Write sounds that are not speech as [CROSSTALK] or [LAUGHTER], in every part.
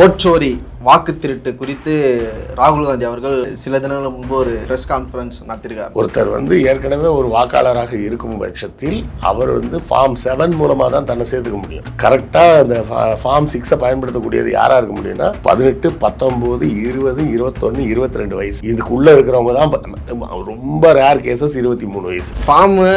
ஓட்சோரி வாக்கு திருட்டு குறித்து ராகுல் காந்தி அவர்கள் சில தினங்கள் முன்பு ஒரு ப்ரெஸ் கான்ஃபரன்ஸ் நடத்தியிருக்கார். ஒருத்தர் வந்து ஏற்கனவே ஒரு வாக்காளராக இருக்கும் பட்சத்தில் அவர் வந்து ஃபார்ம் செவன் மூலமாக தான் தன்னை சேர்த்துக்க முடியும். கரெக்டாக அந்த ஃபார்ம் சிக்ஸை பயன்படுத்தக்கூடியது யாராக இருக்க முடியும்னா பதினெட்டு பத்தொம்போது இருபது இருபத்தொன்று இருபத்தி ரெண்டு வயசு. இதுக்குள்ளே இருக்கிறவங்க தான் ரொம்ப ரேர் கேசஸ் இருபத்தி மூணு வயசு ஃபார்மு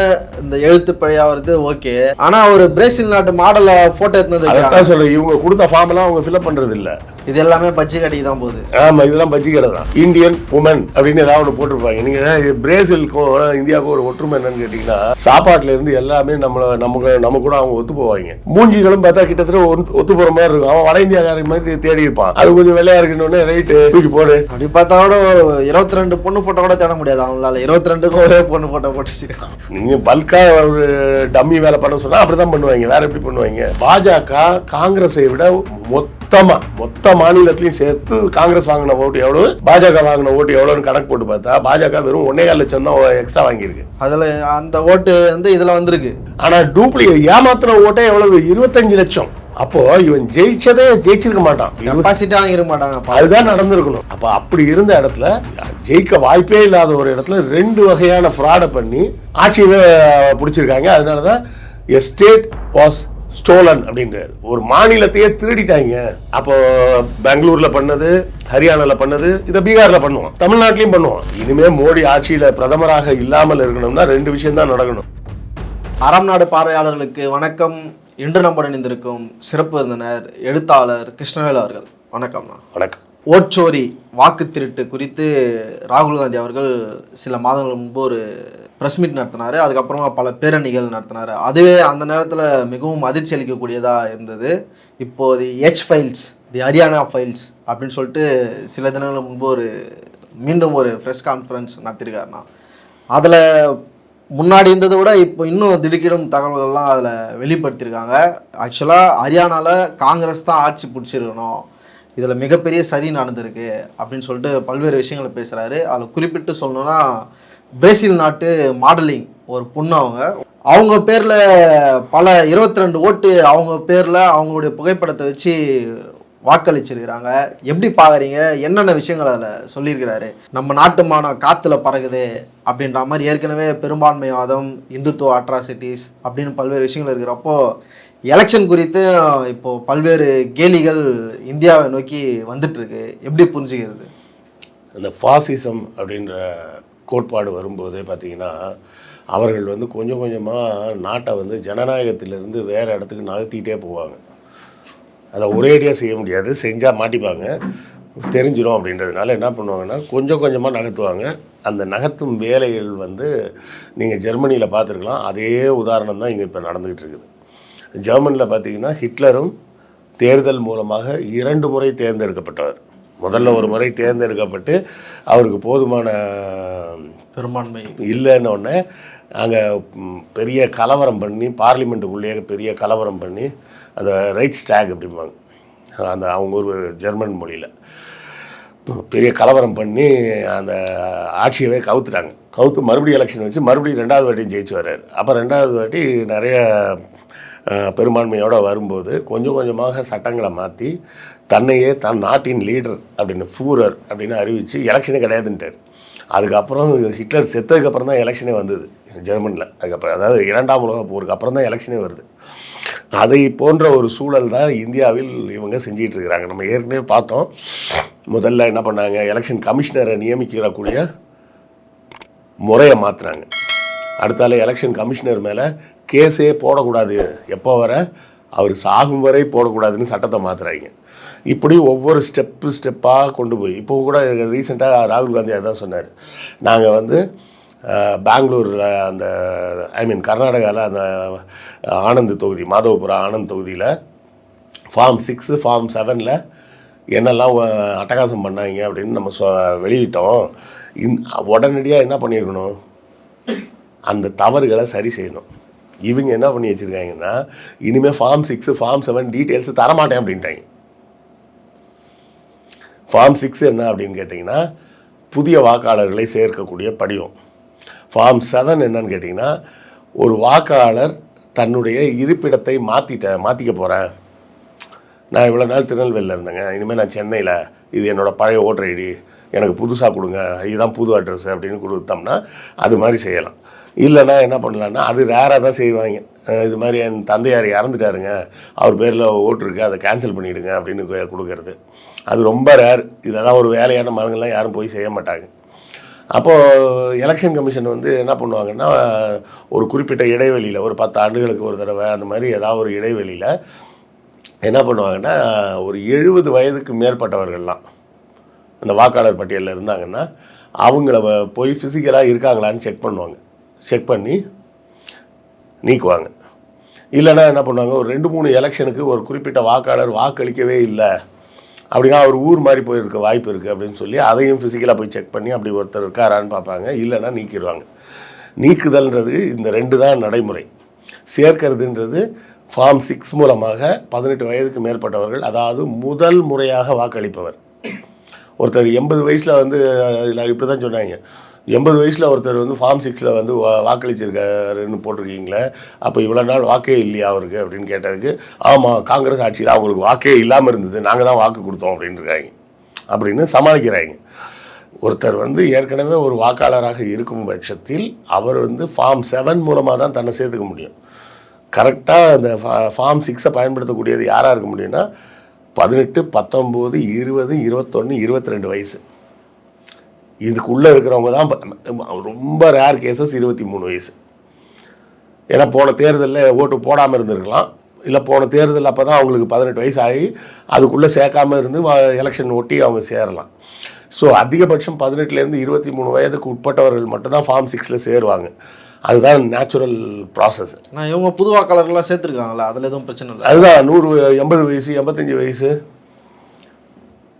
இந்த எழுத்து பிழையா வருது ஓகே ஆனா ஒரு பிரேசில் நாட்டு மாடலை போட்டோ எடுத்துனது வைக்கிறாங்க. அதான் சொல்ல இவங்க கொடுத்த ஃபார்ம் எல்லாம் அவங்க ஃபில்அப் பண்றது இல்ல இது எல்லாமே பச்சை கடைக்கு தான் போகுது. ஆமா இதெல்லாம் பஜ்ஜி கடை தான். இந்தியன் உமன் அப்படின்னு ஏதாவது ஒன்று போட்டிருப்பாங்க. நீங்க இது பிரேசிலுக்கும் இந்தியாவுக்கும் ஒரு ஒற்றுமை என்னன்னு கேட்டீங்கன்னா சாப்பாட்டுல இருந்து எல்லாமே நம்மள நமக்கு நம்ம கூட அவங்க ஒத்து போவாங்க. மூஞ்சிகளும் பார்த்தா கிட்டத்தட்ட ஒத்து- ஒத்து போற மாதிரி இருக்கும். அவன் வட இந்தியாக்காரன் மாதிரி தேடி இருப்பான். அது கொஞ்சம் வெள்ளையா இருக்கணும்னு ரைட்டு தூக்கி போடு. அப்படி பார்த்தா கூட இருபத்தி ரெண்டு பொண்ணு போட்டோ கூட தேட முடியாது. அவங்களால இருபத்தி ரெண்டுக்கும் ஒரே பொண்ணு போட்டோ போட்டு வச்சிருக்கான் நீங்க பல்கா ஒரு டம்மி வேலை பண்ண சொன்னா அப்படிதான் பண்ணுவாங்க. வேற எப்படி பண்ணுவாங்க? பாஜக காங்கிரஸை விட மொத்தமா மொத்த மாநிலத்திலையும் சேர்த்து காங்கிரஸ் வாங்கின ஓட்டு எவ்வளவு? பாஜக வாங்கின ஓட்டு எவ்வளவுன்னு கணக்கு போட்டு பார்த்தா பாஜக வெறும் ஒன்னே கால் லட்சம் தான் எக்ஸ்ட்ரா வாங்கியிருக்கு. அதுல அந்த ஓட்டு வந்து இதுல வந்திருக்கு. ஆனா டூப்ளிகேட் ஏமாத்தின ஓட்டே எவ்வளவு? இருபத்தஞ்சு லட்சம். அப்போ இவன் ஜெயிச்சதே ஜெயிச்சிருக்க மாட்டான். கெப்பாசிட்டி வாங்கிருக்க மாட்டாங்க அதுதான் நடந்திருக்கணும். அப்ப அப்படி இருந்த இடத்துல ஜெயிக்க வாய்ப்பே இல்லாத ஒரு இடத்துல ரெண்டு வகையான ஃப்ராடை பண்ணி ஆட்சியவே பிடிச்சிருக்காங்க. அதனாலதான் எஸ்டேட் வாஸ் ஸ்டோலன் அப்படின்றாரு. ஒரு மாநிலத்தையே திருடிட்டாங்க. அப்போ பெங்களூர்ல பண்ணது ஹரியானால பண்ணது இதை பீகார்ல பண்ணுவோம் தமிழ்நாட்டிலையும் பண்ணுவோம் இனிமே மோடி ஆட்சியில பிரதமராக இல்லாமல் இருக்கணும்னா ரெண்டு விஷயம் தான் நடக்கணும். அறம் நாடு பார்வையாளர்களுக்கு வணக்கம். இன்று நம்முடன் இணைந்திருக்கும் சிறப்பு விருந்தினர் எழுத்தாளர் கிருஷ்ணவேல் அவர்கள். வணக்கம்ண்ணா வணக்கம். ஓட்சோரி வாக்கு திருட்டு குறித்து ராகுல் காந்தி அவர்கள் சில மாதங்கள் முன்பு ஒரு ப்ரெஸ் மீட் நடத்தினாரு. அதுக்கப்புறமா பல பேரணிகள் நடத்தினாரு. அதுவே அந்த நேரத்தில் மிகவும் அதிர்ச்சி அளிக்கக்கூடியதாக இருந்தது. இப்போது the H files the Haryana files அப்படின்னு சொல்லிட்டு சில தினங்கள் முன்பு ஒரு மீண்டும் ஒரு ப்ரெஸ் கான்ஃபரன்ஸ் நடத்தியிருக்காருண்ணா அதில் முன்னாடி இருந்ததை விட இப்போ இன்னும் திடுக்கிடும் தகவல்கள்லாம் அதில் வெளிப்படுத்தியிருக்காங்க ஆக்சுவலாக ஹரியானாவில் காங்கிரஸ் தான் ஆட்சி பிடிச்சிருக்கணும். இதில் மிகப்பெரிய சதி நடந்திருக்கு அப்படின்னு சொல்லிட்டு பல்வேறு விஷயங்களை பேசுகிறாரு அதில் குறிப்பிட்டு சொல்லணுன்னா பிரேசில் நாட்டு மாடலிங் ஒரு பொண்ணு அவங்க. அவங்க பேரில் பல 22 ரெண்டு ஓட்டு அவங்க பேரில் அவங்களுடைய புகைப்படத்தை வச்சு வாக்களிச்சிருக்கிறாங்க. எப்படி பார்க்குறீங்க என்னென்ன விஷயங்கள் அதில் சொல்லியிருக்கிறாரு? நம்ம நாட்டு மானம் காற்றுல பறகுது அப்படின்ற மாதிரி ஏற்கனவே பெரும்பான்மைவாதம் இந்துத்துவ அட்ராசிட்டிஸ் அப்படின்னு பல்வேறு விஷயங்கள் இருக்கிறப்போ எலெக்ஷன் குறித்து இப்போது பல்வேறு கேலிகள் இந்தியாவை நோக்கி வந்துட்டுருக்கு எப்படி புரிஞ்சுக்கிறது? அந்த ஃபாசிசம் அப்படின்ற கோட்பாடு வரும்போதே பார்த்தீங்கன்னா அவர்கள் வந்து கொஞ்சம் கொஞ்சமாக நாட்டை வந்து ஜனநாயகத்திலிருந்து வேறு இடத்துக்கு நகர்த்திக்கிட்டே போவாங்க. அதை ஒரேடியாக செய்ய முடியாது செஞ்சால் மாட்டிப்பாங்க. தெரிஞ்சிடும் அப்படின்றதுனால என்ன பண்ணுவாங்கன்னா கொஞ்சம் கொஞ்சமாக நகர்த்துவாங்க. அந்த நகர்த்தும் வேலைகள் வந்து நீங்கள் ஜெர்மனியில் பார்த்துருக்கலாம். அதே உதாரணம் தான் இங்கே இப்போ நடந்துக்கிட்டு இருக்குது. ஜெர்மனியில் பார்த்தீங்கன்னா ஹிட்லரும் தேர்தல் மூலமாக இரண்டு முறை தேர்ந்தெடுக்கப்பட்டவர். முதல்ல ஒரு முறை தேர்ந்தெடுக்கப்பட்டு அவருக்கு போதுமான பெரும்பான்மை. இல்லைன்ன உடனே அங்கே பெரிய கலவரம் பண்ணி பார்லிமெண்ட்டுக்குள்ளேயே பெரிய கலவரம் பண்ணி அந்த ரைட் ஸ்டாக் அப்படிம்பாங்க. அந்த அவங்க ஒரு ஜெர்மன் மொழியில். பெரிய கலவரம் பண்ணி அந்த ஆட்சியவே கவுத்துட்டாங்க. கவுத்து மறுபடியும் எலெக்ஷன் வச்சு மறுபடியும் ரெண்டாவது வாட்டியும் ஜெயிச்சு வர்றாரு. அப்போ ரெண்டாவது வாட்டி நிறைய பெரும்பான்மையோட வரும்போது கொஞ்சம் கொஞ்சமாக சட்டங்களை மாற்றி தன்னையே தன் நாட்டின் லீடர் அப்படின்னு ஃபூரர் அப்படின்னு அறிவித்து எலெக்ஷனே கிடையாதுன்ட்டார். அதுக்கப்புறம் ஹிட்லர் செத்ததுக்கப்புறம் தான் எலெக்ஷனே வந்தது ஜெர்மனியில் அதுக்கப்புறம் அதாவது இரண்டாம் உலக போருக்கு அப்புறம் தான் எலெக்ஷனே வருது. அதை போன்ற ஒரு சூழல் தான் இந்தியாவில் இவங்க செஞ்சிகிட்டு இருக்கிறாங்க. நம்ம ஏற்கனவே பார்த்தோம் முதல்ல என்ன பண்ணாங்க எலெக்ஷன் கமிஷனரை நியமிக்கிறக்கூடிய முறையை மாற்றுறாங்க அடுத்தால எலெக்ஷன் கமிஷனர் மேலே கேஸே போடக்கூடாது. எப்போ வர? அவர் சாகும் வரை போடக்கூடாதுன்னு சட்டத்தை மாற்றுறாங்க இப்படி ஒவ்வொரு ஸ்டெப்பு ஸ்டெப்பாக கொண்டு போய். இப்போ கூட ரீசெண்டாக ராகுல் காந்தி அதான் சொன்னார். நாங்கள் வந்து பெங்களூரில் அந்த ஐ மீன் கர்நாடகாவில் அந்த ஆனந்த் தொகுதி மாதவபுரம் ஆனந்த் தொகுதியில் ஃபார்ம் சிக்ஸு ஃபார்ம் செவனில் என்னெல்லாம் அட்டகாசம் பண்ணாங்க அப்படின்னு நம்ம சொ வெளியிட்டோம். இந் உடனடியாக என்ன பண்ணியிருக்கணும்? அந்த தவறுகளை சரி செய்யணும். இவங்க என்ன பண்ணி வச்சுருக்காங்கன்னா இனிமேல் form six form seven details தரமாட்டேன் அப்படின்ட்டாங்க. ஃபார்ம் சிக்ஸ் என்ன அப்படின்னு கேட்டிங்கன்னா புதிய வாக்காளர்களை சேர்க்கக்கூடிய படிவம். ஃபார்ம் செவன் என்னன்னு கேட்டிங்கன்னா ஒரு வாக்காளர் தன்னுடைய இருப்பிடத்தை மாற்றிட்டேன் மாற்றிக்க போகிறேன் நான் இவ்வளோ நாள் திருநெல்வேலியில் இருந்தேங்க. இனிமேல் நான் சென்னையில் இது என்னோடய பழைய ஓட்டர் ஐடி. எனக்கு புதுசாக கொடுங்க. இதுதான் புது அட்ரஸ் அப்படின்னு கொடுத்தோம்னா அது மாதிரி செய்யலாம். இல்லைன்னா என்ன பண்ணலான்னா அது ரேராக தான் செய்வாங்க. இது மாதிரி என் தந்தையார் இறந்துட்டாருங்க. அவர் பேரில் ஓட்டு இருக்குது அதை கேன்சல் பண்ணிவிடுங்க அப்படின்னு கொடுக்கறது. அது ரொம்ப ரேர் இதெல்லாம் ஒரு வேலையான மரங்கள்லாம் யாரும் போய் செய்ய மாட்டாங்க. அப்போது எலெக்ஷன் கமிஷன் வந்து என்ன பண்ணுவாங்கன்னா ஒரு குறிப்பிட்ட இடைவெளியில் ஒரு பத்து ஆண்டுகளுக்கு ஒரு தடவை அந்த மாதிரி ஏதாவது ஒரு இடைவெளியில் என்ன பண்ணுவாங்கன்னா ஒரு எழுபது வயதுக்கு மேற்பட்டவர்கள்லாம் அந்த வாக்காளர் பட்டியலில் இருந்தாங்கன்னா அவங்கள வ- போய் ஃபிசிக்கலாக இருக்காங்களான்னு செக் பண்ணுவாங்க. செக் பண்ணி நீக்குவாங்க. இல்லைன்னா என்ன பண்ணுவாங்க ஒரு ரெண்டு மூணு எலெக்ஷனுக்கு ஒரு குறிப்பிட்ட வாக்காளர் வாக்களிக்கவே இல்லை அப்படின்னா அவர் ஊர் மாதிரி போயிருக்க வாய்ப்பு இருக்குது அப்படின்னு சொல்லி அதையும் ஃபிசிக்கலாக போய் செக் பண்ணி அப்படி ஒருத்தர் இருக்காரான்னு பார்ப்பாங்க இல்லைன்னா நீக்கிடுவாங்க நீக்குதல்ன்றது இந்த ரெண்டு தான் நடைமுறை. சேர்க்கிறதுன்றது ஃபார்ம் சிக்ஸ் மூலமாக பதினெட்டு வயதுக்கு மேற்பட்டவர்கள் அதாவது முதல் முறையாக வாக்களிப்பவர். ஒருத்தர் எண்பது வயசில் வந்து இப்படி தான் சொன்னாங்க எண்பது வயசில் ஒருத்தர் வந்து ஃபார்ம் சிக்ஸில் வந்து வாக்களிச்சிருக்காருன்னு போட்டிருக்கீங்களே அப்போ இவ்வளோ நாள் வாக்கே இல்லையா அவருக்கு அப்படின்னு கேட்டதுக்கு ஆமாம் காங்கிரஸ் ஆட்சியில் அவங்களுக்கு வாக்கே இல்லாமல் இருந்தது நாங்கள் தான் வாக்கு கொடுத்தோம் அப்படின்னு இருக்காங்க அப்படின்னு சமாளிக்கிறாங்க. ஒருத்தர் வந்து ஏற்கனவே ஒரு வாக்காளராக இருக்கும் பட்சத்தில் அவர் வந்து ஃபார்ம் செவன் மூலமாக தான் தன்னை சேர்த்துக்க முடியும். கரெக்டாக அந்த ஃபார்ம் சிக்ஸை பயன்படுத்தக்கூடியது யாராக இருக்க முடியும்னா பதினெட்டு பத்தொம்போது இருபது இருபத்தொன்று இருபத்தி ரெண்டு வயசு. இதுக்குள்ளே இருக்கிறவங்க தான் ரொம்ப ரேர் கேசஸ் இருபத்தி மூணு வயசு. ஏன்னா போன தேர்தலில் ஓட்டு போடாமல் இருந்திருக்கலாம். இல்லை போன தேர்தல் அப்போ தான் அவங்களுக்கு பதினெட்டு வயசு ஆகி அதுக்குள்ளே சேர்க்காம இருந்து எலெக்ஷன் ஒட்டி அவங்க சேரலாம். ஸோ அதிகபட்சம் பதினெட்டுலேருந்து இருபத்தி மூணு வயதுக்கு உட்பட்டவர்கள் மட்டும்தான் ஃபார்ம் சிக்ஸில் சேருவாங்க. அதுதான் நேச்சுரல் ப்ராசஸ் நான் இவங்க புது வாக்காளர்கள்லாம் சேர்த்துருக்காங்களா அதில் எதுவும் பிரச்சனை இல்லை. அதுதான் நூறு எண்பது வயசு எண்பத்தஞ்சு வயசு.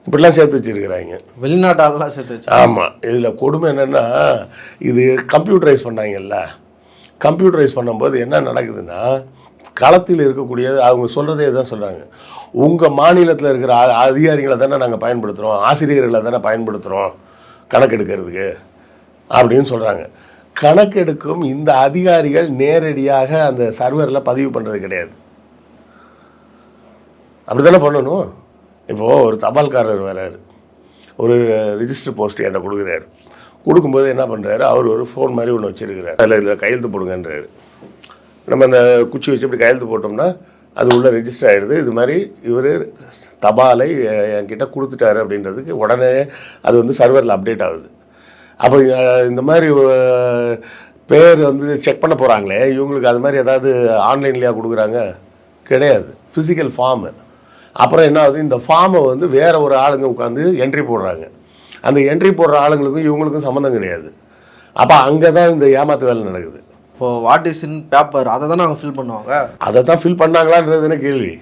இப்படிலாம் சேர்த்து வச்சிருக்கிறாங்க. வெளிநாட்டு ஆளெல்லாம் சேர்த்து வச்சு. ஆமாம் இதில் கொடுமை என்னென்னா இது கம்ப்யூட்டரைஸ் பண்ணாங்கல்ல. கம்ப்யூட்டரைஸ் பண்ணும்போது என்ன நடக்குதுன்னா களத்தில் இருக்கக்கூடியது அவங்க சொல்கிறதே தான் சொல்கிறாங்க உங்கள் மாநிலத்தில் இருக்கிற அதிகாரிகளை தானே நாங்கள் பயன்படுத்துகிறோம் ஆசிரியர்களை தானே பயன்படுத்துகிறோம் கணக்கெடுக்கிறதுக்கு அப்படின்னு சொல்கிறாங்க கணக்கெடுக்கும் இந்த அதிகாரிகள் நேரடியாக அந்த சர்வரில் பதிவு பண்ணுறது கிடையாது. அப்படி தானே பண்ணணும்? இப்போது ஒரு தபால்காரர் வராரு. ஒரு ரிஜிஸ்டர் போஸ்ட் என்கிட்ட கொடுக்குறாரு. கொடுக்கும்போது என்ன பண்ணுறாரு அவர் ஒரு ஃபோன் மாதிரி ஒன்று வச்சுருக்கிறார். அதில் இதில் கையெழுத்து போடுங்கன்றாரு. நம்ம அந்த குச்சி வச்சு இப்படி கையெழுத்து போட்டோம்னா அது உள்ளே ரெஜிஸ்டர் ஆகிடுது இது மாதிரி இவர் தபாலை என்கிட்ட கொடுத்துட்டாரு அப்படின்றதுக்கு உடனே அது வந்து சர்வரில் அப்டேட் ஆகுது. அப்போ இந்த மாதிரி பேர் வந்து செக் பண்ண போகிறாங்களே இவங்களுக்கு அது மாதிரி ஏதாவது ஆன்லைன்லையா கொடுக்குறாங்க? கிடையாது. ஃபிசிக்கல் ஃபார்மு அப்புறம் என்ன ஆகுது? இந்த ஃபார்மை வந்து வேற ஒரு ஆளுங்க உட்காந்து என்ட்ரி போடுறாங்க. அந்த என்ட்ரி போடுற ஆளுங்களுக்கும் இவங்களுக்கும் சம்மந்தம் கிடையாது. அப்போ அங்கே தான் இந்த ஏமாத்து வேலை நடக்குது. இப்போ வாட் இஸ் இன் பேப்பர் அதை தானே அவங்க ஃபில் பண்ணுவாங்க? அதை தான் ஃபில் பண்ணாங்களான்றது தானே கேள்வி.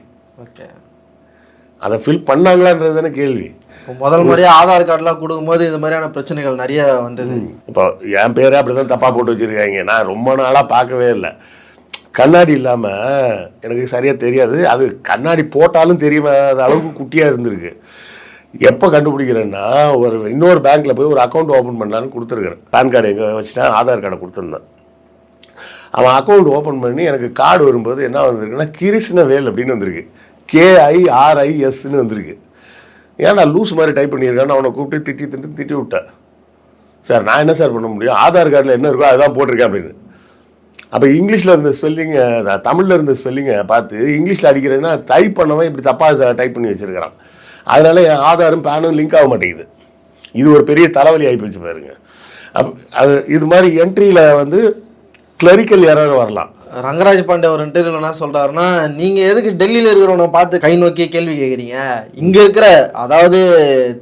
ஓகே அதை ஃபில் பண்ணாங்களான்றது தானே கேள்வி. முதல் முறையாக ஆதார் கார்டுலாம் கொடுக்கும்போது இது மாதிரியான பிரச்சனைகள் நிறைய வந்தது. இப்போ என் பேரே அப்படி தான் தப்பாக போட்டு வச்சுருக்காங்க. நான் ரொம்ப நாளாக பார்க்கவே இல்லை. கண்ணாடி இல்லாமல் எனக்கு சரியாக தெரியாது. அது கண்ணாடி போட்டாலும் தெரியாத அளவுக்கு குட்டியாக இருந்திருக்கு. எப்போ கண்டுபிடிக்கிறேன்னா ஒரு இன்னொரு பேங்க்கில் போய் ஒரு அக்கௌண்ட் ஓப்பன் பண்ணலான்னு கொடுத்துருக்குறேன். பேன் கார்டு எங்கே வச்சுட்டா ஆதார் கார்டை கொடுத்துருந்தேன். அவன் அக்கௌண்ட் ஓப்பன் பண்ணி எனக்கு கார்டு வரும்போது என்ன வந்திருக்குன்னா கிருஷ்ணவேல் அப்படின்னு வந்திருக்கு. கேஐஆர்ஐஎஸ்ன்னு வந்திருக்கு. ஏன்னா லூஸ் மாதிரி டைப் பண்ணியிருக்கான்னு அவனை கூப்பிட்டு திட்டி திட்டு திட்டி விட்டேன். சார் நான் என்ன சார் பண்ண முடியும்? ஆதார் கார்டில் என்ன இருக்கோ அதுதான் போட்டிருக்கேன் அப்படின்னு. அப்போ இங்கிலீஷில் இருந்த ஸ்பெல்லிங்கை தமிழில் இருந்த ஸ்பெல்லிங்கை பார்த்து இங்கிலீஷில் அடிக்கிறேன்னா டைப் பண்ணவன் இப்படி தப்பாக டைப் பண்ணி வச்சுருக்கிறான். அதனால் என் ஆதாரும் பேனும் லிங்க் ஆக மாட்டேங்குது. இது ஒரு பெரிய தலைவலி ஆகி போச்சு பாருங்க. அப் அது இது மாதிரி என்ட்ரியில் வந்து கிளரிக்கல் எரர் வரலாம். ரங்கராஜ் பாண்டே ஒரு இன்டர்வியூல என்ன சொல்றாருன்னா நீங்க எதுக்கு டெல்லியில இருக்கிறவனை பார்த்து கை நோக்கி கேள்வி கேட்குறீங்க இங்க இருக்கிற அதாவது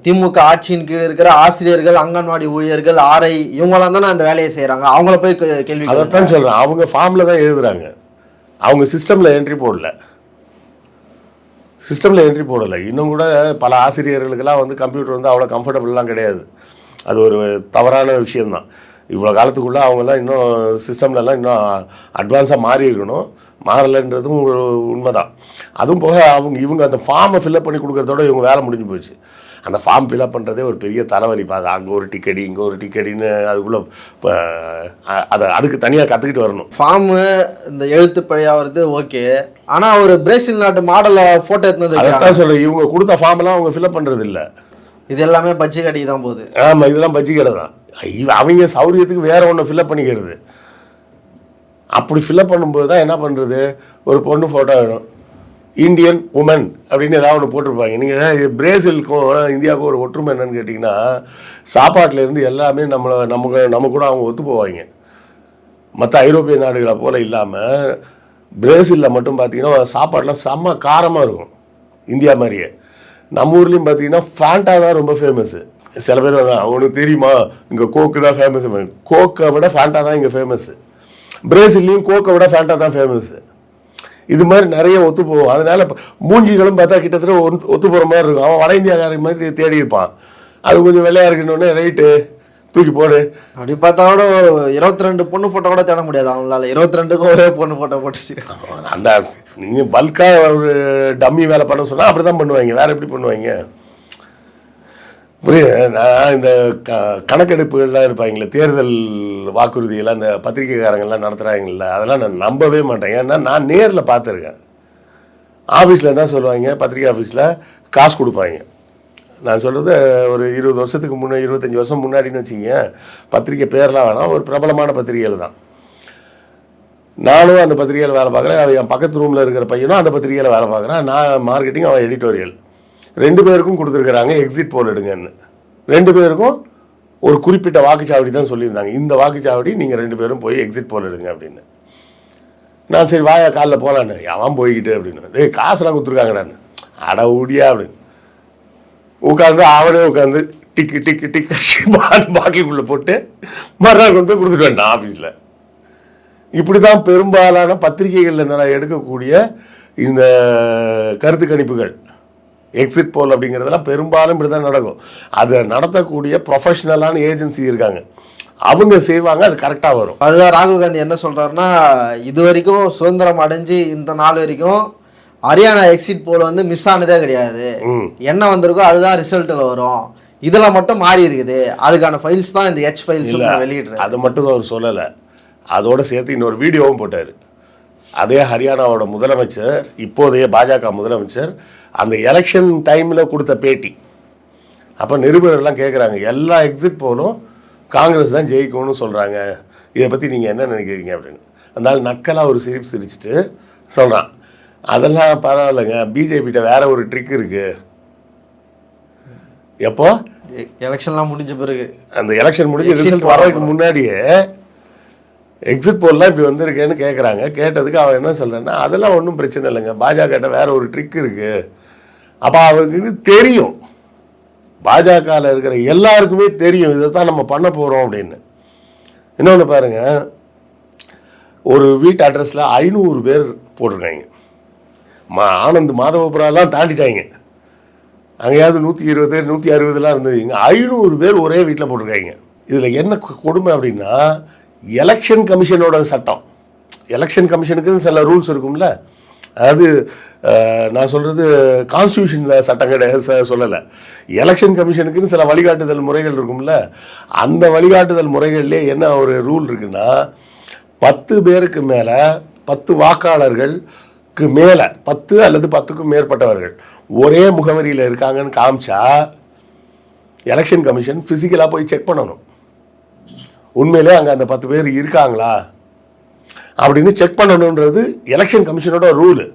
திமுக ஆட்சியின் கீழ் இருக்கிற ஆசிரியர்கள் அங்கன்வாடி ஊழியர்கள் ஆர்ஐ இவங்களாம் தானே அந்த வேலையை செய்யறாங்க அவங்கள போய் கே- கேள்வி கேளுங்க. அதைத்தான் சொல்கிறேன் அவங்க ஃபார்மில் தான் எழுதுறாங்க. அவங்க சிஸ்டமில் என்ட்ரி போடல. சிஸ்டமில் என்ட்ரி போடலை. இன்னும் கூட பல ஆசிரியர்களுக்கெல்லாம் வந்து கம்ப்யூட்டர் வந்து அவ்வளோ கம்ஃபர்டபுள்லாம் கிடையாது. அது ஒரு தவறான விஷயம்தான். இவ்வளோ காலத்துக்குள்ளே அவங்கெல்லாம் இன்னும் சிஸ்டம்லலாம் இன்னும் அட்வான்ஸாக மாறி இருக்கணும். மாறலைன்றதும் ஒரு உண்மைதான். அதுவும் போக அவங்க இவங்க அந்த ஃபார்மை ஃபில்அப் பண்ணி கொடுக்கறதோட இவங்க வேலை முடிஞ்சு போச்சு. அந்த ஃபார்ம் ஃபில்அப் பண்ணுறதே ஒரு பெரிய தலைவலி. பாது அங்கே ஒரு டிக்கெடி இங்கே ஒரு டிக்கெடின்னு அதுக்குள்ளே இப்போ அதை அதுக்கு தனியாக கற்றுக்கிட்டு வரணும். ஃபார்மு இந்த எழுத்து பழையாவது ஓகே ஆனா ஒரு பிரேசில் நாட்டு மாடலை போட்டோ எடுத்து வைக்கிறாங்க. அதைத்தான் சொல்கிறேன் இவங்க கொடுத்த ஃபார்ம்லாம் அவங்க ஃபில்அப் பண்ணுறது இல்லை இது எல்லாமே பச்சை கடைக்கு தான் போகுது. ஆமாம் இதெல்லாம் பஜ்ஜி கடை தான் அவங்க சௌரியத்துக்கு வேற ஒன்று ஃபில்அப் பண்ணிக்கிறது. அப்படி ஃபில்அப் பண்ணும்போது தான் என்ன பண்ணுறது ஒரு பொண்ணு ஃபோட்டோ வேணும். இந்தியன் உமன் அப்படின்னு ஏதாவது ஒன்று போட்டிருப்பாங்க. நீங்கள் பிரேசிலுக்கும் இந்தியாவுக்கும் ஒரு ஒற்றுமை என்னன்னு கேட்டிங்கன்னா சாப்பாட்டிலேருந்து எல்லாமே நம்மளை நமக்கு நம்ம கூட அவங்க ஒத்து போவாங்க. மற்ற ஐரோப்பிய நாடுகளை போல் இல்லாமல் பிரேசிலில் மட்டும் பார்த்தீங்கன்னா சாப்பாடெலாம் செம்ம காரமாக இருக்கும். இந்தியா மாதிரியே. நம்ம ஊர்லேயும் பார்த்தீங்கன்னா ஃபேண்டா தான் ரொம்ப ஃபேமஸ்ஸு சில பேர் அவனுக்கு தெரியுமா? இங்கே கோக்கு தான் ஃபேமஸ் கோக்கை விட ஃபேண்டா தான் இங்கே ஃபேமஸ்ஸு பிரேசில்லையும் கோக்கை விட ஃபேண்டா தான் ஃபேமஸ்ஸு இது மாதிரி நிறைய ஒத்து போகும். அதனால இப்ப மூஞ்சிகளும் பார்த்தா கிட்டத்தட்ட ஒத்து- ஒத்து போகிற மாதிரி இருக்கும். அவன் வட இந்தியாக்காரன் மாதிரி தேடி இருப்பான். அது கொஞ்சம் வெள்ளையா இருக்கணுன்னே ரைட்டு தூக்கி போடு. அப்படி பார்த்தா கூட இருபத்தி ரெண்டு பொண்ணு போட்டோ கூட தேட முடியாது அவங்களால. இருபத்தி ரெண்டுக்கும் ஒரே பொண்ணு போட்டோ போட்டு வச்சிருக்காங்க. அந்த நீங்கள் பல்காக ஒரு டம்மி வேலை பண்ண சொன்னால் அப்படி தான் பண்ணுவாங்க. வேறு எப்படி பண்ணுவாங்க? புரிய நான் இந்த க கணக்கெடுப்புகள்லாம் இருப்பாங்களே தேர்தல் வாக்குறுதியெல்லாம் இந்த பத்திரிகைக்காரங்கள்லாம் நடத்துகிறாங்கல்ல அதெல்லாம் நான் நம்பவே மாட்டேன். ஏன்னா நான் நேரில் பார்த்துருக்கேன். ஆஃபீஸில் என்ன சொல்லுவாங்க? பத்திரிக்கை ஆஃபீஸில் காசு கொடுப்பாங்க. நான் சொல்கிறது ஒரு இருபது வருஷத்துக்கு முன்னே இருபத்தஞ்சி வருஷம் முன்னாடின்னு வச்சுக்கோங்க. பத்திரிக்கை பேர்லாம் வேணாம் ஒரு பிரபலமான பத்திரிகைகள் தான். நானும் அந்த பத்திரிகையில் வேலை பார்க்குறேன். அவன் என் பக்கத்து ரூமில் இருக்கிற பையனும் அந்த பத்திரிகையில் வேலை பார்க்குறான். நான் மார்க்கெட்டிங் அவன் எடிட்டோரியல் ரெண்டு பேருக்கும் கொடுத்துருக்குறாங்க எக்ஸிட் போல் எடுங்கன்னு. ரெண்டு பேருக்கும் ஒரு குறிப்பிட்ட வாக்குச்சாவடி தான் சொல்லியிருந்தாங்க. இந்த வாக்குச்சாவடி நீங்கள் ரெண்டு பேரும் போய் எக்ஸிட் போல் எடுங்க அப்படின்னு. நான் சரி வாயா காலைல போகலான்னு அவன் போய்கிட்டு அப்படின்னு. டேய் காசுலாம் கொடுத்துருக்காங்கடான்னு அட ஊடியா அப்படின்னு. உட்காந்து அவனே உட்காந்து டிக்கு டிக்கு டிக்கு [LAUGHS] பாட்டிலுக்குள்ளே போட்டு மறுநாள் கொண்டு போய் கொடுத்துட்டு வந்தான் ஆஃபீஸில் இப்படி தான் பெரும்பாலான பத்திரிகைகளில் நான் எடுக்கக்கூடிய இந்த கருத்து கணிப்புகள். எக்ஸிட் போல் அப்படிங்கிறதெல்லாம் பெரும்பாலும் இப்படி தான் நடக்கும். அதை நடத்தக்கூடிய ப்ரொஃபஷ்னலான ஏஜென்சி இருக்காங்க. அவங்க செய்வாங்க அது கரெக்டாக வரும். அதுதான் ராகுல் காந்தி என்ன சொல்றாருன்னா இது வரைக்கும் சுதந்திரம் அடைஞ்சு இந்த நாள் வரைக்கும் ஹரியானா எக்ஸிட் போல் வந்து மிஸ் ஆனதே கிடையாது. என்ன வந்திருக்கோ அதுதான் ரிசல்ட்டில் வரும். இதில் மட்டும் மாறி இருக்குது. அதுக்கான ஃபைல்ஸ் தான் இந்த ஹெச் ஃபைல்ஸ் வெளியிடுறேன். அது மட்டும் அவர் சொல்லலை. அதோட சேர்த்து இன்னொரு வீடியோவும் போட்டார். அதே ஹரியானாவோட முதலமைச்சர் இப்போதைய பாஜக முதலமைச்சர் அந்த எலெக்ஷன் டைமில் கொடுத்த பேட்டி. அப்போ நிருபர்கள்லாம் கேட்குறாங்க எல்லா எக்ஸிட் போலும் காங்கிரஸ் தான் ஜெயிக்கும்னு சொல்கிறாங்க இதை பற்றி நீங்கள் என்ன நினைக்கிறீங்க அப்படின்னு. அதனால நக்கலாக ஒரு சிரிப்பு சிரிச்சிட்டு சொல்கிறான் அதெல்லாம் பரவாயில்லைங்க பிஜேபிகிட்ட வேற ஒரு ட்ரிக் இருக்குது எப்போ? எலெக்ஷன்லாம் முடிஞ்ச பிறகு. அந்த எலெக்ஷன் முடிஞ்சு ரிசல்ட் poll வர்றதுக்கு முன்னாடியே எக்ஸிட் போல்லாம் இப்படி வந்திருக்கேன்னு கேட்குறாங்க கேட்டதுக்கு அவன் என்ன சொல்றேன்னா அதெல்லாம் ஒன்றும் பிரச்சனை இல்லைங்க. பாஜக வேற ஒரு ட்ரிக் இருக்கு. அப்போ அவருக்கு தெரியும். பாஜகவில் இருக்கிற எல்லாருக்குமே தெரியும். இதை தான் நம்ம பண்ண போகிறோம் அப்படின்னு. இன்னொன்று பாருங்க. ஒரு வீட்டு அட்ரஸில் ஐநூறு பேர் போட்டிருக்காங்க. மா ஆனந்த் மாதவபுராலாம் தாண்டிட்டாங்க. அங்கேயாவது நூற்றி இருபது நூற்றி அறுபதுலாம் இருந்ததுங்க. ஐநூறு பேர் ஒரே வீட்டில் போட்டிருக்காங்க. இதில் என்ன கொடுமை அப்படின்னா எலெக்ஷன் கமிஷனோட சட்டம். எலெக்ஷன் கமிஷனுக்கு சில ரூல்ஸ் இருக்கும்ல. அதாவது நான் சொல்கிறது கான்ஸ்டியூஷனில் சட்டம் கிடையாது சொல்லலை. எலெக்ஷன் கமிஷனுக்குன்னு சில வழிகாட்டுதல் முறைகள் இருக்கும்ல அந்த வழிகாட்டுதல் முறைகள்லேயே என்ன ஒரு ரூல் இருக்குன்னா பத்து பேருக்கு மேலே பத்து வாக்காளர்களுக்கு மேலே பத்து அல்லது பத்துக்கும் மேற்பட்டவர்கள் ஒரே முகவரியில் இருக்காங்கன்னு காமிச்சா எலெக்ஷன் கமிஷன் ஃபிசிக்கலாக போய் செக் பண்ணணும். உண்மையிலே அங்கே அந்த பத்து பேர் இருக்காங்களா? அப்படின்னு செக் பண்ணணுன்றது எலெக்ஷன் கமிஷனோட ரூலு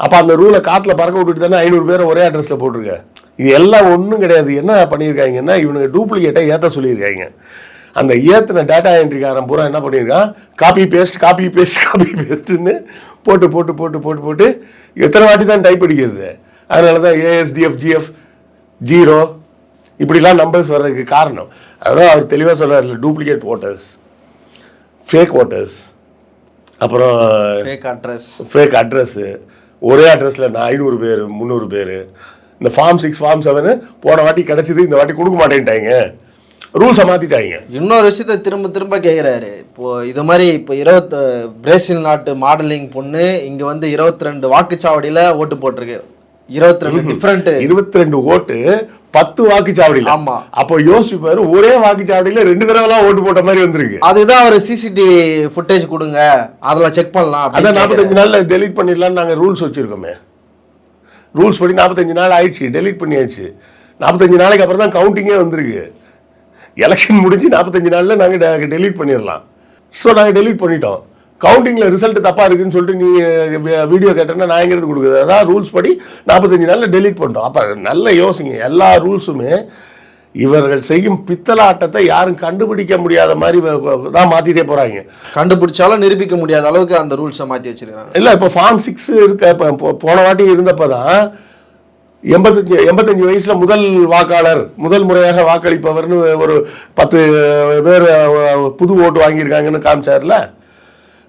அப்போ அந்த ரூலை காற்றுல பறக்க விட்டுட்டு தானே ஐநூறு பேரை ஒரே அட்ரஸில் போட்டிருக்க. இது எல்லாம் ஒன்றும் கிடையாது. என்ன பண்ணியிருக்காங்கன்னா இவனுங்க டூப்ளிகேட்டை ஏற்ற சொல்லியிருக்காங்க. அந்த ஏற்றின டேட்டா என்ட்ரிக்காரன் பூரா என்ன பண்ணியிருக்கான்? Copy paste copy paste copy பேஸ்ட்டுன்னு போட்டு போட்டு போட்டு போட்டு போட்டு எத்தனை வாட்டி தான் டைப் அடிக்கிறது? அதனால தான் ஏஎஸ்டிஎஃப் ஜிஎஃப் ஜீரோ இப்படிலாம் நம்பர்ஸ் வர்றதுக்கு காரணம். அதான் அவர் தெளிவாக சொல்கிறார் டூப்ளிகேட் ஓட்டர்ஸ் ஃபேக் ஓட்டர்ஸ் அப்புறம் ஃபேக் அட்ரஸ் ஃபேக் அட்ரஸ்ஸு ஒரே அட்ரஸில் நான் ஐநூறு பேர் முந்நூறு பேர். இந்த ஃபார்ம் சிக்ஸ் ஃபார்ம் செவனு போன வாட்டி கிடச்சிது இந்த வாட்டி கொடுக்க மாட்டேன்ட்டாங்க ரூல்ஸை மாற்றிட்டாங்க இன்னொரு விஷயத்த திரும்ப திரும்ப கேட்குறாரு இப்போ இது மாதிரி இப்போ இருபத்த பிரேசில் நாட்டு மாடலிங் பொண்ணு இங்க வந்து இருபத்தி ரெண்டு வாக்குச்சாவடியில ஓட்டு போட்டிருக்கு. இருபத்தி ரெண்டு டிஃப்ரெண்ட் இருபத்தி ரெண்டு ஓட்டு பத்து வாக்குச்சாவடியில். ஆமா. அப்போ யோசிச்சு பாரு ஒரே வாக்குச்சாவடியில் ரெண்டு தடவைலாம் ஓட்டு போட்ட மாதிரி வந்திருக்கு. அதுதான் ஒரு சிசிடிவி ஃபுட்டேஜ் கொடுங்க. அதுல செக் பண்ணலாம் அதான் நாற்பத்தஞ்சு நாளில் டெலீட் பண்ணிடலாம்னு நாங்கள் ரூல்ஸ் வச்சுருக்கோமே. ரூல்ஸ் படி நாற்பத்தஞ்சு நாள் ஆயிடுச்சு டெலீட் பண்ணியாச்சு. நாற்பத்தஞ்சு நாளைக்கு அப்புறம் தான் கவுண்டிங்கே வந்திருக்கு. எலெக்ஷன் முடிஞ்சு நாற்பத்தஞ்சு நாளில் நாங்கள் டெலீட் பண்ணிடலாம். ஸோ நாங்கள் டெலீட் பண்ணிட்டோம். கவுண்டிங்கில் ரிசல்ட் தப்பாக இருக்குன்னு சொல்லிட்டு நீ வீடியோ கேட்டேன்னா நான் எங்கிறது கொடுக்குறது? அதான் ரூல்ஸ் படி நாற்பத்தஞ்சு நாளில் டெலீட் பண்ணிட்டோம். அப்போ நல்ல யோசிங்க எல்லா ரூல்ஸுமே இவர்கள் செய்யும் பித்தலாட்டத்தை யாரும் கண்டுபிடிக்க முடியாத மாதிரி தான் மாற்றிட்டே போகிறாங்க கண்டுபிடிச்சாலும் நிரூபிக்க முடியாத அளவுக்கு அந்த ரூல்ஸை மாத்தி வச்சிருக்காங்க இல்லை இப்போ ஃபார்ம் சிக்ஸ் இருக்க இப்போ போன வாட்டி இருந்தப்போ தான் எண்பத்தஞ்சு எண்பத்தஞ்சு வயசில் முதல் வாக்காளர் முதல் முறையாக வாக்களிப்பவர்னு ஒரு பத்து பேர் புது ஓட்டு வாங்கியிருக்காங்கன்னு காமிச்சார்ல?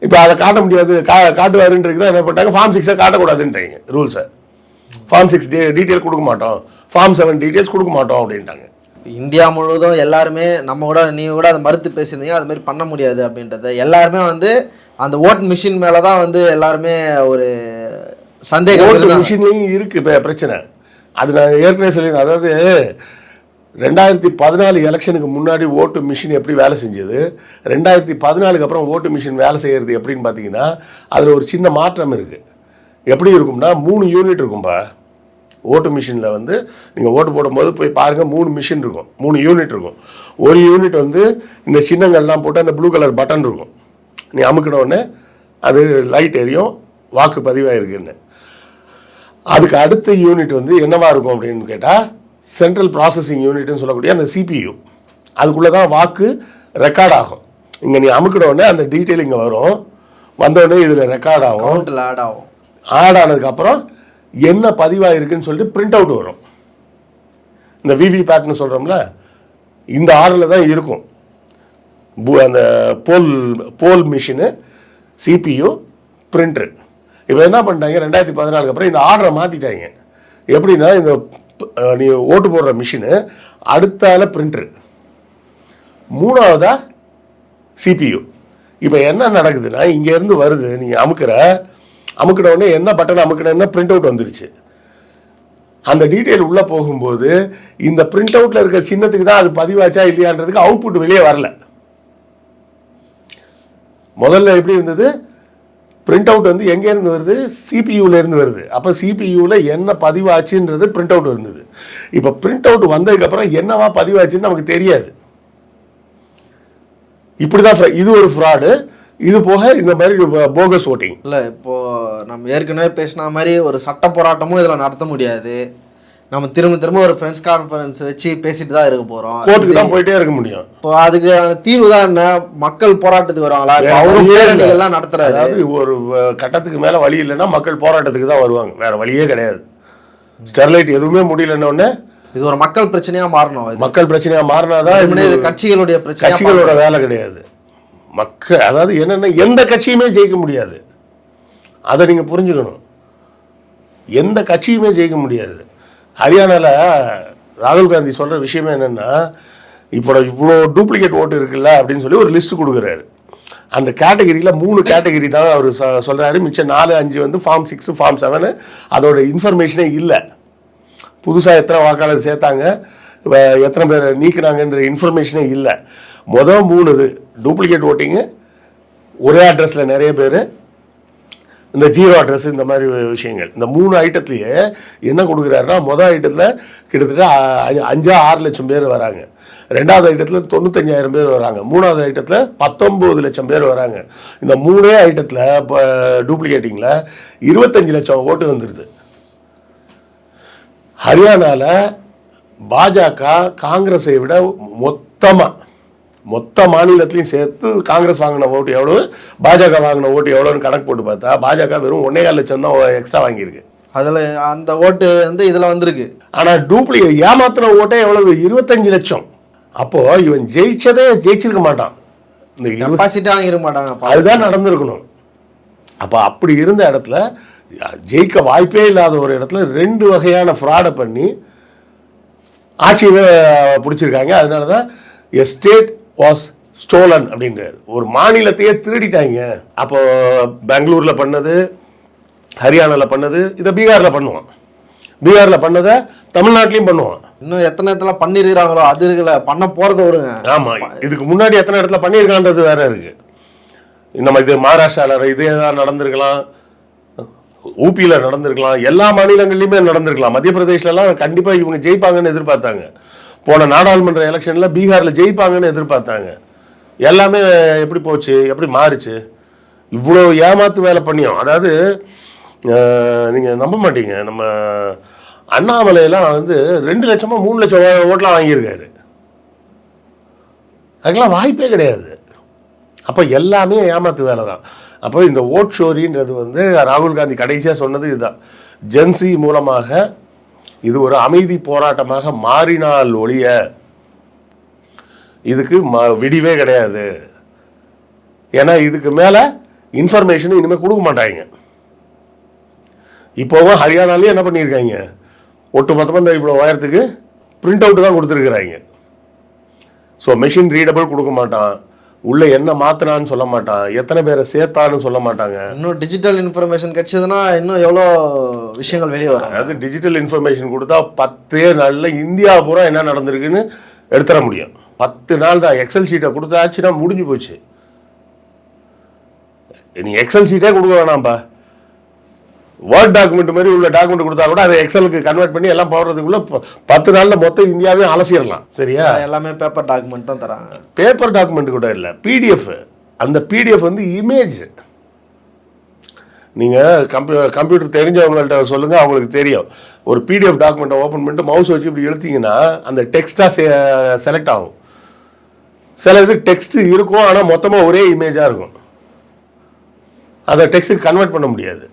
இப்போ அதை காட்ட முடியாது. கா காட்டுவாருன்றது தான் என்ன பண்ணிட்டாங்க ஃபார்ம் சிக்ஸை காட்டக்கூடாதுன்ட்டாங்க ரூல்ஸை ஃபார்ம் சிக்ஸ் டீ டீட்டெயில் கொடுக்க மாட்டோம். ஃபார்ம் செவன் டீட்டெயில்ஸ் கொடுக்க மாட்டோம் அப்படின்ட்டாங்க. இந்தியா முழுவதும் எல்லாருமே நம்ம கூட நீங்க கூட அதை மறுத்து பேசியிருந்தீங்க அது மாதிரி பண்ண முடியாது அப்படின்றத. எல்லாருமே வந்து அந்த ஓட் மிஷின் மேல தான் வந்து எல்லாருமே ஒரு சந்தேகம் ஓட்டு. மிஷின்லையும் இருக்கு இப்போ பிரச்சனை. அது நான் ஏற்கனவே சொல்லியிருந்தேன். அதாவது ரெண்டாயிரத்தி பதினாலு எலெக்ஷனுக்கு முன்னாடி ஓட்டு மிஷின் எப்படி வேலை செஞ்சது? ரெண்டாயிரத்தி பதினாலுக்கு அப்புறம் ஓட்டு மிஷின் வேலை செய்கிறது எப்படின்னு பார்த்தீங்கன்னா அதில் ஒரு சின்ன மாற்றம் இருக்குது எப்படி இருக்கும்னா மூணு யூனிட் இருக்கும்பா. ஓட்டு மிஷினில் வந்து நீங்கள் ஓட்டு போடும்போது போய் பாருங்கள் மூணு மிஷின் இருக்கும். மூணு யூனிட் இருக்கும். ஒரு யூனிட் வந்து இந்த சின்னங்கள்லாம் போட்டு அந்த ப்ளூ கலர் பட்டன் இருக்கும். நீ அமுக்கின உடனே அது லைட் எரியும் வாக்கு பதிவாயிருக்குன்னு. அதுக்கு அடுத்த யூனிட் வந்து என்னவா இருக்கும் அப்படின்னு கேட்டால் சென்ட்ரல் ப்ராசஸிங் யூனிட்னு சொல்லக்கூடிய அந்த சிபியு அதுக்குள்ளே தான் வாக்கு ரெக்கார்ட் ஆகும். இங்கே நீ அமுக்கின உடனே அந்த டீட்டெயில் இங்கே வரும். வந்த உடனே இதில் ரெக்கார்ட் ஆகும். ஆட் ஆகும். ஆட் ஆனதுக்கப்புறம் என்ன பதிவாயிருக்குன்னு சொல்லிட்டு பிரிண்ட் அவுட் வரும். இந்த விவி பேட்னு சொல்கிறோம்ல இந்த ஆர்டரில் தான் இருக்கும். அந்த போல் போல் மிஷினு சிபியு பிரிண்டர் இப்போ என்ன பண்ணிட்டாங்க? ரெண்டாயிரத்தி பதினாலுக்கு அப்புறம் இந்த ஆர்டரை மாற்றிட்டாங்க எப்படின்னா இந்த நீ ஓட்டு போடுற மிஷினு அடுத்தால பிரிண்டரு மூணாவதா சிபியு இப்போ என்ன நடக்குதுன்னா இங்கேருந்து வருது நீங்கள் அமுக்கிற அமுக்கின உடனே என்ன பட்டன் அமுக்கினா பிரிண்ட் அவுட் வந்துருச்சு. அந்த டீட்டெயில் உள்ளே போகும்போது இந்த பிரிண்ட் அவுட்டில் இருக்கிற சின்னத்துக்கு தான் அது பதிவாச்சா இல்லையான்றதுக்கு அவுட்புட் வெளியே வரல. முதல்ல எப்படி இருந்தது? பிரிண்ட் அவுட் வந்து எங்கேருந்து வருது? சிபியூலேருந்து வருது. அப்போ சிபியூவில் என்ன பதிவாச்சுன்றது பிரிண்ட் அவுட் இருந்தது. இப்போ பிரிண்ட் அவுட் வந்ததுக்கப்புறம் என்னவா பதிவாச்சுன்னு நமக்கு தெரியாது. இப்படி தான் இது ஒரு ஃப்ராடு இது போக இந்த மாதிரி போகஸ் ஓட்டிங் இல்லை இப்போது நம்ம ஏற்கனவே பேசின மாதிரி ஒரு சட்ட போராட்டமும் இதில் நடத்த முடியாது. நம்ம திரும்ப திரும்ப ஒரு ஃப்ரெண்ட்ஸ் கான்ஃபரன்ஸ் வச்சு பேசிட்டு தான் இருக்க போறோம். கோர்ட்டுக்கு தான் போயிட்டே இருக்க முடியும். இப்போ அதுக்கு தீர்வு தான் என்ன? மக்கள் போராட்டத்துக்கு வருவாங்களா? அவரும். பேரணிகள்லாம் நடத்துறாரு. அதாவது ஒரு கட்டத்துக்கு மேல வழி இல்லைன்னா மக்கள் போராட்டத்துக்கு தான் வருவாங்க. வேற வழியே கிடையாது. ஸ்டெர்லைட் எதுவுமே முடியலன்ன உடனே இது ஒரு மக்கள் பிரச்சனையா மாறணும். மக்கள் பிரச்சனையா மாறினாதான் இது கட்சிகளுடைய பிரச்சனையா கட்சிகளோட வேலை கிடையாது. மக்கள் அதாவது என்னன்னா எந்த கட்சியுமே ஜெயிக்க முடியாது. அதை நீங்க புரிஞ்சுக்கணும். எந்த கட்சியுமே ஜெயிக்க முடியாது. ஹரியானால ராகுல் காந்தி சொல்கிற விஷயம் என்னென்னா இப்போ இவ்வளோ டூப்ளிகேட் ஓட்டு இருக்குல்ல அப்படின்னு சொல்லி ஒரு லிஸ்ட் கொடுக்குறாரு. அந்த கேட்டகரியில் மூணு கேட்டகரி தான் அவர் சொல்கிறாரு மிச்சம் நாலு அஞ்சு வந்து ஃபார்ம் சிக்ஸு ஃபார்ம் செவனு அதோட இன்ஃபர்மேஷனே இல்லை. புதுசாக எத்தனை வாக்காளர் சேர்த்தாங்க எத்தனை பேர் நீக்கினாங்கன்ற இன்ஃபர்மேஷனே இல்லை. மொதல் மூணு இது டூப்ளிகேட் ஓட்டிங்கு ஒரே அட்ரஸில் நிறைய பேர் இந்த ஜீரோ அட்ரஸ் இந்த மாதிரி விஷயங்கள். இந்த மூணு ஐட்டத்துலேயே என்ன கொடுக்குறாருன்னா மொதல் ஐட்டத்தில் கிட்டத்தட்ட அஞ்சா ஆறு லட்சம் பேர் வராங்க. ரெண்டாவது ஐட்டத்தில் தொண்ணூத்தஞ்சாயிரம் பேர் வராங்க. மூணாவது ஐட்டத்தில் பத்தொம்போது லட்சம் பேர் வராங்க. இந்த மூணே ஐட்டத்தில் இப்போ டூப்ளிகேட்டிங்கில் இருபத்தஞ்சு லட்சம் ஓட்டு வந்துடுது ஹரியானாவில் பாஜக காங்கிரஸை விட மொத்தமாக மொத்த மாநிலத்திலையும் சேர்த்து காங்கிரஸ் வாங்கின ஓட்டு எவ்வளவு? பாஜக வாங்கின ஓட்டு எவ்வளோன்னு கணக்கு போட்டு பார்த்தா பாஜக வெறும் ஒன்னே கால் லட்சம் தான் எக்ஸ்ட்ரா வாங்கியிருக்கு. அதுல அந்த ஓட்டு வந்து இதுல வந்திருக்கு. ஆனால் டூப்ளிகேட் ஏமாத்தின ஓட்டே எவ்வளவு? இருபத்தஞ்சு லட்சம். அப்போ இவன் ஜெயிச்சதே ஜெயிச்சிருக்க மாட்டான். இந்த இருபது கெப்பாசிட்டி வாங்கிருக்க மாட்டாங்க அதுதான் நடந்திருக்கணும். அப்போ அப்படி இருந்த இடத்துல ஜெயிக்க வாய்ப்பே இல்லாத ஒரு இடத்துல ரெண்டு வகையான ஃப்ராடை பண்ணி ஆட்சியவே பிடிச்சிருக்காங்க. அதனால தான் எ ஸ்டேட் வாஸ் ஸ்டோலன் அப்படின்றார் ஒரு மாநிலத்தையே திருடிட்டாங்க. அப்போ பெங்களூரில் பண்ணது ஹரியானாவில் பண்ணது இதை பீகாரில் பண்ணுவான். பீகாரில் பண்ணதை தமிழ்நாட்டிலையும் பண்ணுவான். இன்னும் எத்தனை இடத்துல பண்ணிருக்கிறாங்களோ அது இருக்குல்ல பண்ண போறதை விடுங்க. ஆமா இதுக்கு முன்னாடி எத்தனை இடத்துல பண்ணியிருக்கான்றது வேற இருக்கு. நம்ம இது மகாராஷ்டிரால இதே தான் நடந்திருக்கலாம். ஊபியில நடந்திருக்கலாம். எல்லா மாநிலங்கள்லையுமே நடந்திருக்கலாம். மத்திய பிரதேஷ்லலாம் கண்டிப்பா இவங்க ஜெயிப்பாங்கன்னு எதிர்பார்த்தாங்க. போன நாடாளுமன்ற எலெக்ஷனில் பீகாரில் ஜெயிப்பாங்கன்னு எதிர்பார்த்தாங்க. எல்லாமே எப்படி போச்சு? எப்படி மாறுச்சு? இவ்வளோ ஏமாத்து வேலை பண்ணியும். அதாவது நீங்கள் நம்ப மாட்டீங்க. நம்ம அண்ணாமலையெல்லாம் வந்து ரெண்டு லட்சமாக மூணு லட்சம் ஓட்டெலாம் வாங்கியிருக்காரு. அதுக்கெல்லாம் வாய்ப்பே கிடையாது. அப்போ எல்லாமே ஏமாத்து வேலை தான். அப்போ இந்த ஓட் ஷோரின்றது வந்து ராகுல் காந்தி கடைசியாக சொன்னது இதுதான். ஜென்சி மூலமாக இது ஒரு அமைதி போராட்டமாக மாறினால் ஒழிய இதுக்கு ம விடிவே கிடையாது. ஏன்னா இதுக்கு மேலே இன்ஃபர்மேஷன் இனிமேல் கொடுக்க மாட்டாங்க. இப்போவும் ஹரியானாலேயே என்ன பண்ணியிருக்காங்க? ஒட்டு மொத்தமாக இந்த இவ்வளோ உயரத்துக்கு பிரிண்ட் அவுட் தான் கொடுத்துருக்குறாங்க. ஸோ மெஷின் ரீடபிள் கொடுக்க மாட்டான். உள்ள என்ன மாத்தினான்னு சொல்ல மாட்டான். எத்தனை பேரை சேர்த்தான்னு சொல்ல மாட்டாங்க. இன்னும் டிஜிட்டல் இன்ஃபர்மேஷன் கிடைச்சதுன்னா இன்னும் எவ்வளோ விஷயங்கள் வெளியே வரும்? அதாவது டிஜிட்டல் இன்ஃபர்மேஷன் கொடுத்தா பத்தே நாளில் இந்தியா பூரா என்ன நடந்திருக்குன்னு எடுத்துட முடியும். பத்து நாள் தான். எக்ஸல் ஷீட்டை கொடுத்தாச்சுன்னா முடிஞ்சு போச்சு. நீ எக்ஸல் ஷீட்டே கொடுக்க வேணாம்ப்பா வேர்ட் டாக்குமெண்ட் மாதிரி உள்ள டாக்குமெண்ட் கொடுத்தா கூட அதை எக்ஸலுக்கு கன்வெர்ட் பண்ணி எல்லாம் போடுறதுக்குள்ள பத்து நாளில் மொத்தம் இந்தியாவே அலசிடலாம். சரியா? எல்லாமே பேப்பர் டாக்குமெண்ட் தான் தராங்க. பேப்பர் டாக்குமெண்ட் கூட இல்லை. பிடிஎஃப் அந்த பிடிஎஃப் வந்து இமேஜ் நீங்கள் கம்ப்யூ கம்ப்யூட்டர் தெரிஞ்சவங்கள்ட்ட சொல்லுங்கள் அவங்களுக்கு தெரியும். ஒரு பிடிஎஃப் டாக்குமெண்ட்டை ஓப்பன் பண்ணிட்டு மவுஸ் வச்சு இப்படி இழுத்தீங்கன்னா அந்த டெக்ஸ்ட்டாக செலக்ட் ஆகும். சில இது டெக்ஸ்ட் இருக்கும் ஆனால் மொத்தமாக ஒரே இமேஜாக இருக்கும். அதை டெக்ஸ்ட்டுக்கு கன்வெர்ட் பண்ண முடியாது.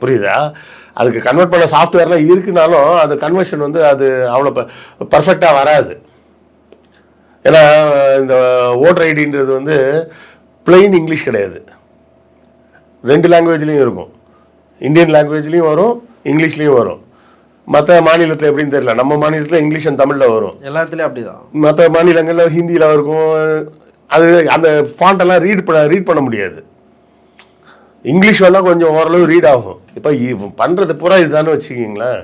புரியுதா? அதுக்கு கன்வெர்ட் பண்ண சாஃப்ட்வேர்லாம் இருக்குனாலும் அது கன்வர்ஷன் வந்து அது அவ்வளோ பர்ஃபெக்டாக வராது. ஏன்னா இந்த ஓட்டர் ஐடின்றது வந்து plain இங்கிலீஷ் கிடையாது. ரெண்டு லாங்குவேஜ்லேயும் இருக்கும். இந்தியன் லாங்குவேஜ்லேயும் வரும் இங்கிலீஷ்லேயும் வரும். மற்ற மாநிலத்தில் எப்படின்னு தெரியல. நம்ம மாநிலத்தில் இங்கிலீஷ் அண்ட் தமிழில் வரும். எல்லாத்துலேயும் அப்படிதான். மற்ற மாநிலங்களில் ஹிந்தியில் இருக்கும். அது அந்த ஃபாண்ட்டெல்லாம் ரீட் பண்ண ரீட் பண்ண முடியாது. இங்கிலீஷ் வேணால் கொஞ்சம் ஓரளவு ரீட் ஆகும். இப்போ இவன் பண்ணுறது பூரா இதுதானே வச்சுக்கிங்களேன்.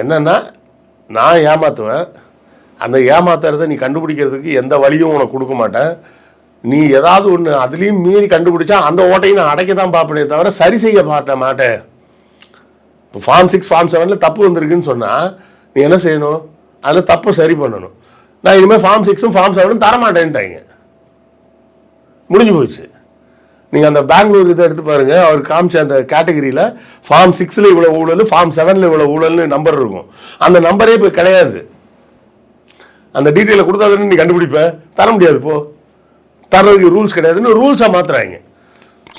என்னென்னா நான் ஏமாற்றுவேன் அந்த ஏமாத்துறதை நீ கண்டுபிடிக்கிறதுக்கு எந்த வழியும் உனக்கு கொடுக்க மாட்டேன். நீ ஏதாவது ஒன்று அதுலேயும் மீறி கண்டுபிடிச்சா அந்த ஓட்டையும் நான் அடைக்க தான் பார்ப்பனே தவிர சரி செய்ய மாட்டேன் மாட்டேன் இப்போ ஃபார்ம் சிக்ஸ் ஃபார்ம் செவனில் தப்பு வந்திருக்குன்னு சொன்னால் நீ என்ன செய்யணும்? அதில் தப்பு சரி பண்ணணும். நான் இனிமேல் ஃபார்ம் சிக்ஸும் ஃபார்ம் செவனும் தரமாட்டேன்ட்டாங்க. முடிஞ்சு போச்சு. நீங்கள் அந்த பெங்களூர் இதை எடுத்து பாருங்கள் அவர் காமிச்ச அந்த கேட்டகரியில் ஃபார்ம் சிக்ஸில் இவ்வளோ ஊழல் ஃபார்ம் செவனில் இவ்வளோ ஊழல்னு நம்பர் இருக்கும். அந்த நம்பரே இப்போ கிடையாது. அந்த டீட்டெயிலை கொடுத்தா தானே நீ கண்டுபிடிப்ப? தர முடியாது போ. தர்றதுக்கு ரூல்ஸ் கிடையாதுன்னு ரூல்ஸாக மாற்றுறாங்க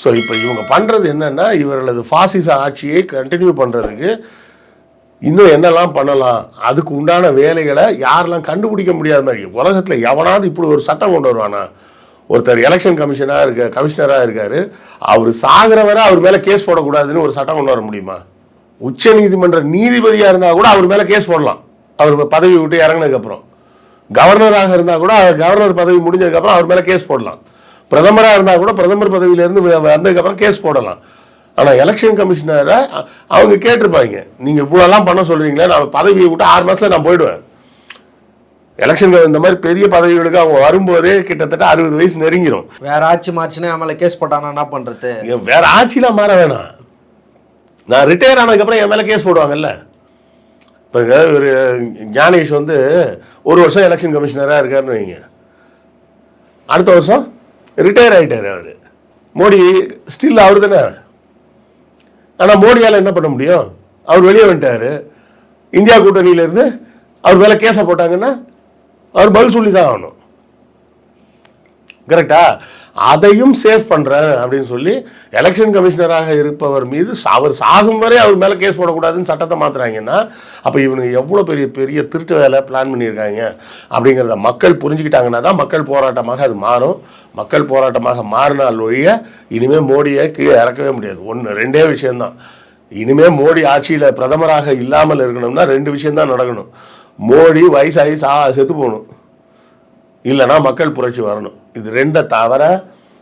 ஸோ இப்போ இவங்க பண்ணுறது என்னன்னா இவர்களது ஃபாசிச ஆட்சியை கண்டினியூ பண்ணுறதுக்கு இன்னும் என்னெல்லாம் பண்ணலாம்? அதுக்கு உண்டான வேலைகளை யாரெல்லாம் கண்டுபிடிக்க முடியாத மாதிரி உலகத்தில் எவனாவது இப்படி ஒரு சட்டம் கொண்டு வருவானா? ஒருத்தர் எலெக்ஷன் கமிஷனாக இருக்க கமிஷனராக இருக்கார். அவர் சாகிற வரை அவர் மேலே கேஸ் போடக்கூடாதுன்னு ஒரு சட்டம் கொண்டு வர முடியுமா? உச்ச நீதிமன்ற நீதிபதியாக இருந்தால் கூட அவர் மேலே கேஸ் போடலாம். அவர் பதவி விட்டு இறங்கினதுக்கப்புறம் கவர்னராக இருந்தால் கூட கவர்னர் பதவி முடிஞ்சதுக்கப்புறம் அவர் மேலே கேஸ் போடலாம். பிரதமராக இருந்தால் கூட பிரதமர் பதவியிலேருந்து வந்ததுக்கப்புறம் கேஸ் போடலாம். ஆனால் எலெக்ஷன் கமிஷனரை அவங்க கேட்டிருப்பாங்க. நீங்கள் இவ்வளோலாம் பண்ண சொல்கிறீங்களே நான் பதவியை விட்டு ஆறு மாதத்தில் நான் போயிடுவேன். எலெக்ஷன் இந்த மாதிரி பெரிய பதவிகளுக்கு அவங்க வரும்போதே கிட்டத்தட்ட அறுபது வயசு நெருங்கிரும். வேற ஆட்சி மாறிச்சுன்னா மேலே கேஸ் போட்டானா என்ன பண்றது? இவன் வேற ஆட்சிலாம் மாற வேணாம். நான் ரிட்டையர் ஆனதுக்கப்புறம் என் மேலே கேஸ் போடுவாங்கல்ல. இப்போ ஒரு ஞானேஷ் வந்து ஒரு வருஷம் எலெக்ஷன் கமிஷனராக இருக்காருன்னு வைங்க. அடுத்த வருஷம் ரிட்டையர் ஆகிட்டார் அவர். மோடி ஸ்டில் அவர் தானே ஆனால் மோடியால் என்ன பண்ண முடியும்? அவர் வெளியே வந்துட்டார். இந்தியா கூட்டணியிலேருந்து அவர் மேலே கேஸை போட்டாங்கன்னா அவர் பதில் சொல்லி தான் ஆகணும் கரெக்டா அதையும் சேவ் பண்ணுறேன் அப்படின்னு சொல்லி எலெக்ஷன் கமிஷனராக இருப்பவர் மீது அவர் சாகும் வரை அவர் மேலே கேஸ் போடக்கூடாதுன்னு சட்டத்தை மாற்றுறாங்கன்னா அப்போ இவனுங்க எவ்வளோ பெரிய பெரிய திருட்டு வேலை பிளான் பண்ணியிருக்காங்க அப்படிங்கிறத மக்கள் புரிஞ்சுக்கிட்டாங்கன்னா தான் மக்கள் போராட்டமாக அது மாறும். மக்கள் போராட்டமாக மாறினால் ஒழிய இனிமேல் மோடியை கீழே இறக்கவே முடியாது. ஒன்று ரெண்டே விஷயம்தான். இனிமேல் மோடி ஆட்சியில் பிரதமராக இல்லாமல் இருக்கணும்னா ரெண்டு விஷயம்தான் நடக்கணும். மோடி வயசாகி சா செத்து போகணும். இல்லைன்னா மக்கள் புரட்சி வரணும். இது ரெண்டை தவிர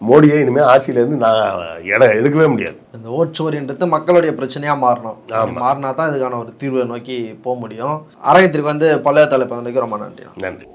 மோடியை இனிமேல் ஆட்சியிலேருந்து நான் இடம் எடுக்கவே முடியாது. இந்த ஓட்சோரின்றது மக்களுடைய பிரச்சனையா மாறணும். மாறினா தான் இதுக்கான ஒரு தீர்வை நோக்கி போக முடியும். அரங்கத்திற்கு வந்து பழைய தலைப்பு ரொம்ப நன்றி. நன்றி.